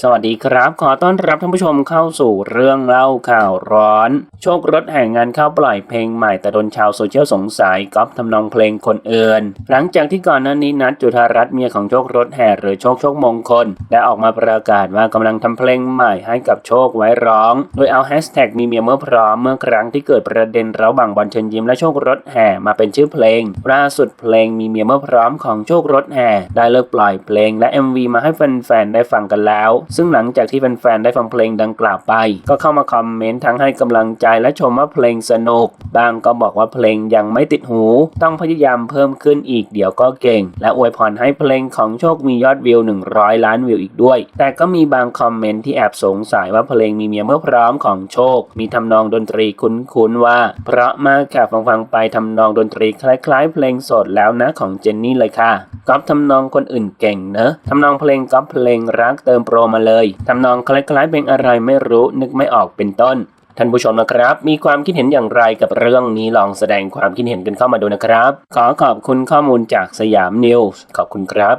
สวัสดีครับ ขอต้อนรับท่านผู้ชมเข้าสู่เรื่องเล่าข่าวร้อน โชครถแห่งงานเข้าปล่อยเพลงใหม่แต่โดนชาวโซเชียลสงสัยก๊อปทำนองเพลงคนอื่น หลังจากที่ก่อนหน้านี้นัดจุธารัตน์เมียของโชครถแห่หรือโชคโชคมงคล ได้ออกมาประกาศว่ากำลังทำเพลงใหม่ให้กับโชคไว้ร้อง โดยเอาแฮชแท็กมีเมียเมื่อพร้อมเมื่อครั้งที่เกิดประเด็นระหว่างบอลเชิญยิ้มและโชครถแห่มาเป็นชื่อเพลงล่าสุดเพลงมีเมียเมื่อพร้อมของโชครถแห่ได้เลิกปล่อยเพลงและ MV มาให้แฟนๆได้ฟังกันแล้วซึ่งหลังจากที่แฟนๆได้ฟังเพลงดังกล่าวไป ก็เข้ามาคอมเมนต์ทั้งให้กำลังใจและชมว่าเพลงสนุกบางก็บอกว่าเพลงยังไม่ติดหู ต้องพยายามเพิ่มขึ้นอีกเดี๋ยวก็เก่ง และอวยพรให้เพลงของโชคมียอดวิว 100 ล้านวิวอีกด้วย แต่ก็มีบางคอมเมนต์ที่แอบสงสัยว่าเพลงมีเมียเมื่อพร้อมของโชค มีทำนองดนตรีคุ้นๆว่า เพราะมากค่ะฟังๆไปทำนองดนตรีคล้ายๆ เพลงสดแล้วนะของเจนนี่เลยค่ะก๊อปทำนองคนอื่นเก่งเนอะทำนองเพลงก๊อปเพลงรักเติมโปรมาเลยทำนองคล้ายๆเพลงอะไรไม่รู้นึกไม่ออกเป็นต้นท่านผู้ชมนะครับ มีความคิดเห็นอย่างไรกับเรื่องนี้ลองแสดงความคิดเห็นกันเข้ามาดูนะครับ ขอขอบคุณข้อมูลจากสยามนิวส์ขอบคุณครับ